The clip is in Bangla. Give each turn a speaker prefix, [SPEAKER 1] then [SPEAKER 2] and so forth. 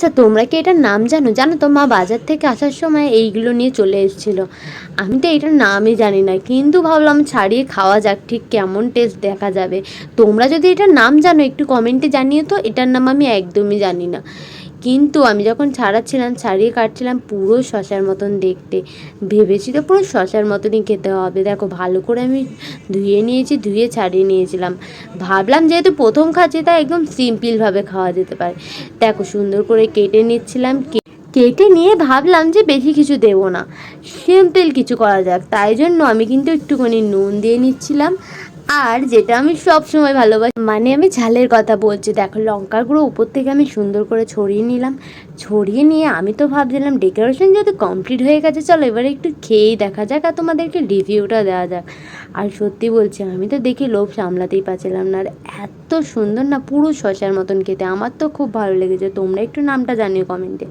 [SPEAKER 1] আচ্ছা তোমরা কি এটার নাম জানো? জানো তো, মা বাজার থেকে আসার সময় এইগুলো নিয়ে চলে এসেছিল। আমি তো এটার নামই জানি না, কিন্তু ভাবলাম ছাড়িয়ে খাওয়া যাক, ঠিক কেমন টেস্ট দেখা যাবে। তোমরা যদি এটার নাম জানো, একটু কমেন্টে জানিয়ে তো, এটার নাম আমি একদমই জানি না। কিন্তু আমি যখন ছাড়াচ্ছিলাম, ছাড়িয়ে কাটছিলাম, পুরো শশার মতন দেখতে। ভেবেছি তো পুরো শশার মতনই খেতে হবে। দেখো, ভালো করে আমি ধুয়ে নিয়েছি, ধুয়ে ছাড়িয়ে নিয়েছিলাম। ভাবলাম যেহেতু প্রথম খাচ্ছি, তাই একদম সিম্পলভাবে খাওয়া যেতে পারে। দেখো, সুন্দর করে কেটে নিচ্ছিলাম। কেটে নিয়ে ভাবলাম যে বেশি কিছু দেবো না। সিম্পল কিছু করা যাক। তাই জন্য আমি কিন্তু একটুখানি নুন দিয়ে নিচ্ছিলাম। আর যেটা আমি সব সময় ভালোবাসি মানে আমি ঝালের কথা বলছি। দেখো, লঙ্কার গুঁড়ো উপর থেকে আমি সুন্দর করে ছড়িয়ে নিলাম। ছড়িয়ে নিয়ে আমি তো ভাবছিলাম ডেকোরেশন যদি কমপ্লিট হয়ে গেছে, চলো এবারে একটু খেয়েই দেখা যাক আর তোমাদেরকে রিভিউটা দেওয়া যাক। আর সত্যি বলছি, আমি তো দেখি লোভ সামলাতেই পারছিলাম না। আর এত সুন্দর না, পুরো শশার মতন খেতে। আমার তো খুব ভালো লেগেছে। তোমরা একটু নামটা জানিও কমেন্টে।